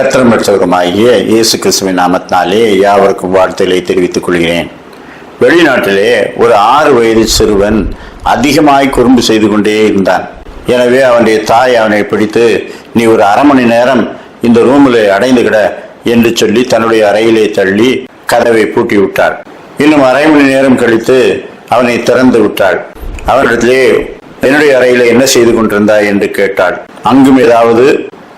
கர்த்தரும் இயேசு கிறிஸ்துவின் நாமத்தினாலே யாவருக்கும் வாழ்த்துக்களை தெரிவித்துக் கொள்கிறேன். வெளிநாட்டிலே ஒரு ஆறு வயது சிறுவன் அதிகமாய் குறும்பு செய்து கொண்டே இருந்தான். எனவே அவனுடைய தாய் அவனை பிடித்து நீ ஒரு அரை மணி நேரம் இந்த ரூமில் அடைந்து கிட என்று சொல்லி தன்னுடைய அறையிலே தள்ளி கதவை பூட்டி விட்டாள். இன்னும் அரை மணி நேரம் கழித்து அவனை திறந்து விட்டாள். அவனிடத்திலே என்னுடைய அறையில என்ன செய்து கொண்டிருந்தாய்? என்று கேட்டாள். அங்கும் ஏதாவது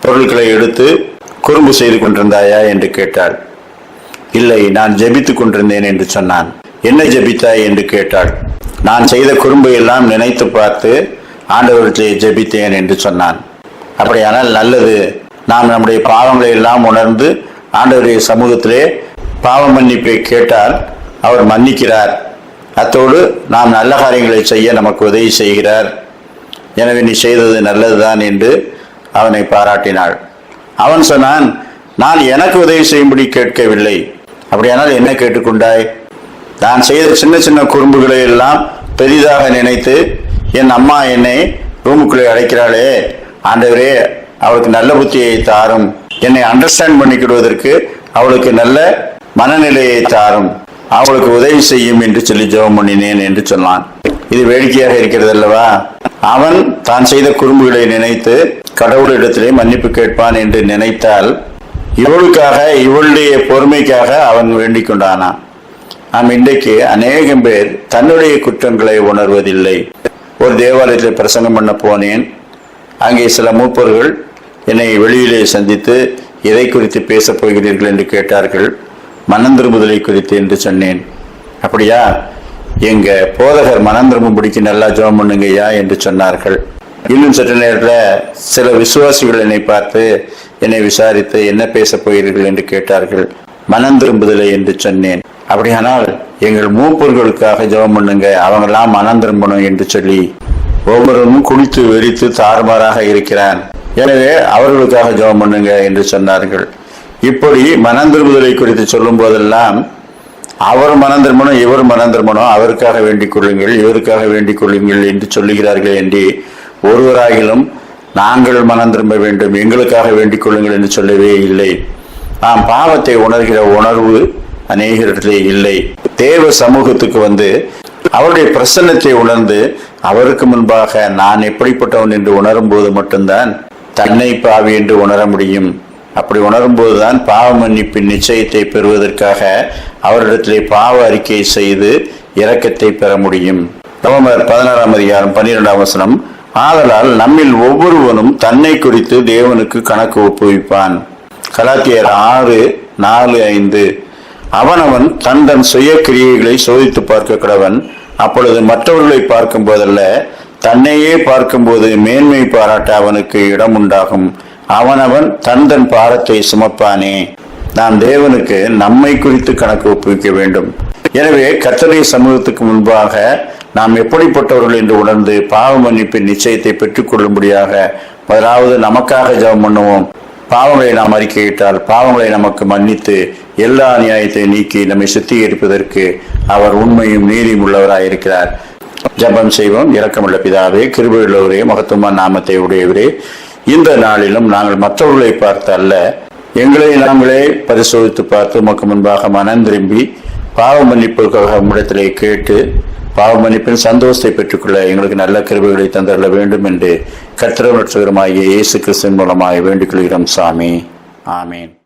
பொருட்களை எடுத்து குறும்பு செய்து கொண்டிருந்தாயா என்று கேட்டாள். இல்லை நான் ஜெபித்துக் கொண்டிருந்தேன் என்று சொன்னான். என்ன ஜெபித்தாய் என்று கேட்டாள். நான் செய்த குறும்பு எல்லாம் நினைத்து பார்த்து ஆண்டவர்களை ஜெபித்தேன் என்று சொன்னான். அப்படியானால் நல்லது. நாம் நம்முடைய பாவங்களை எல்லாம் உணர்ந்து ஆண்டவருடைய சமூகத்திலே பாவ மன்னிப்பை கேட்டால் அவர் மன்னிக்கிறார். அத்தோடு நாம் நல்ல காரியங்களை செய்ய நமக்கு உதவி செய்கிறார். எனவே நீ செய்தது நல்லதுதான் என்று அவனை பாராட்டினாள். அவன் சொன்னான் நான் எனக்கு உதவி செய்யும்படி கேட்கவில்லை. அப்படியானால் என்ன கேட்டுக்கொண்டாய்? நான் செய்த சின்ன சின்ன குறும்புகளை எல்லாம் பெரிதாக நினைத்து என் அம்மா என்னை ரூமுக்குள்ளே அழைக்கிறாளே ஆண்டவரே அவளுக்கு நல்ல புத்தியை தாரும். என்னை அண்டர்ஸ்டாண்ட் பண்ணிக்கிடுவதற்கு அவளுக்கு நல்ல மனநிலையை தாரும். அவளுக்கு உதவி செய்யும் என்று சொல்லி ஜெபம் பண்ணினேன் என்று சொன்னான். இது வேடிக்கையாக இருக்கிறது அல்லவா அவன் தான் செய்த குறும்புகளை நினைத்து கடவுளிடத்திலே மன்னிப்பு கேட்பான் என்று நினைத்தால் இவளுக்காக இவளுடைய பொறுமைக்காக அவன் வேண்டிக் கொண்டானான் நாம் இன்றைக்கு அநேகம் பேர் தன்னுடைய குற்றங்களை உணர்வதில்லை. ஒரு தேவாலயத்தில் பிரசங்கம் பண்ண போனேன். அங்கே சில மூப்பர்கள் என்னை வெளியிலே சந்தித்து எதை குறித்து பேசப் போகிறீர்கள்? என்று கேட்டார்கள். மனந்திருமுதலை குறித்து என்று சொன்னேன். அப்படியா? எங்க போதகர் மனம் திரும்பும்படிக்கு நல்லா ஜெபம் பண்ணுங்கய்யா என்று சொன்னார்கள். இன்னும் சற்று நேரத்தில் சில விசுவாசிகள் என்னை பார்த்து என்னை விசாரித்து என்ன பேசப் போகிறீர்கள் என்று கேட்டார்கள். மனம் திரும்புதலை என்று சொன்னேன். அப்படியானால் எங்கள் மூப்பர்களுக்காக ஜெபம் பண்ணுங்க அவங்கெல்லாம் மனம் திரும்பணும் என்று சொல்லி ஒவ்வொருவரும் குளித்து வெறித்து தாறுமாறாக இருக்கிறான். எனவே அவர்களுக்காக ஜெபம் பண்ணுங்க என்று சொன்னார்கள். இப்படி மனம் திரும்புதலை குறித்து சொல்லும் போதெல்லாம் அவர் மனம் திரும்பணும் இவர் மனம் திரும்பணும். அவருக்காக வேண்டிக் கொள்ளுங்கள் இவருக்காக வேண்டிக் கொள்ளுங்கள் என்று சொல்லுகிறார்கள் என்று ஒருவராகிலும் நாங்கள் மனம் திரும்ப வேண்டும் எங்களுக்காக வேண்டிக் கொள்ளுங்கள் என்று சொல்லவே இல்லை. நாம் பாவத்தை உணர்கிற உணர்வு அநேகரிடத்திலே இல்லை. தேவ சமூகத்துக்கு வந்து அவருடைய பிரசன்னத்தை உணர்ந்து அவருக்கு முன்பாக நான் எப்படிப்பட்டவன் என்று உணரும் போது மட்டும்தான் தன்னை பாவி என்று உணர முடியும். அப்படி உணரும்போதுதான் பாவ மன்னிப்பின் நிச்சயத்தை பெறுவதற்காக அவரிடத்திலே பாவ அறிக்கை செய்து இரக்கத்தை பெற முடியும். நவம்பர் பதினாறாம் அதிகாரம் பன்னிரெண்டாம் வசனம் ஆதலால் நம்மில் ஒவ்வொருவனும் தன்னை குறித்து தேவனுக்கு கணக்கு ஒப்புவிப்பான். கலாத்தியர் ஆறு நாலு ஐந்து அவனவன் தன் தன் சுய கிரியைகளை சோதித்து பார்க்க கடவன். அப்பொழுது மற்றவர்களை பார்க்கும் போதல்ல தன்னையே பார்க்கும்போது மேன்மை பாராட்ட அவனுக்கு இடம் உண்டாகும் அவனவன் தன் தன் பாரத்தை சுமப்பானே. நாம் தேவனுக்கு நம்மை குறித்து கணக்கு ஒப்புவிக்க வேண்டும். எனவே கத்தரை சமூகத்துக்கு முன்பாக நாம் எப்படிப்பட்டவர்கள் என்று உணர்ந்து பாவ மன்னிப்பின் நிச்சயத்தை பெற்றுக்கொள்ளும்படியாக முதலாவது நமக்காக ஜெபம் பண்ணுவோம். பாவங்களை நாம் அறிக்கையிட்டால் பாவங்களை நமக்கு மன்னித்து எல்லா அநியாயத்தை நீக்கி நம்மை சுத்திகரிப்பதற்கு அவர் உண்மையும் நீதியும் உள்ளவராயிருக்கிறார் ஜபம் ஜெபம் செய்வோம். இரக்கமுள்ள பிதாவே கிருபையுள்ளவரே மகத்துவமான நாமத்தை உடையவரே. இந்த நாளிலும் நாங்கள் மற்றவர்களை பார்த்து அல்ல எங்களை நாங்களே பரிசோதித்து பார்த்து உமக்கு முன்பாக மனம் திரும்பி பாவ மன்னிப்புக்காக உம்மிடத்திலே கேட்டு பாவ மன்னிப்பின் சந்தோஷத்தை பெற்றுக்கொள்ள எங்களுக்கு நல்ல கிருபைகளை தந்தள்ள வேண்டும் என்று கத்திரவற்றுகிறமாகிய இயேசு கிறிஸ்தன் மூலமாக வேண்டிக் கொள்கிறோம் சாமி. ஆமீன்.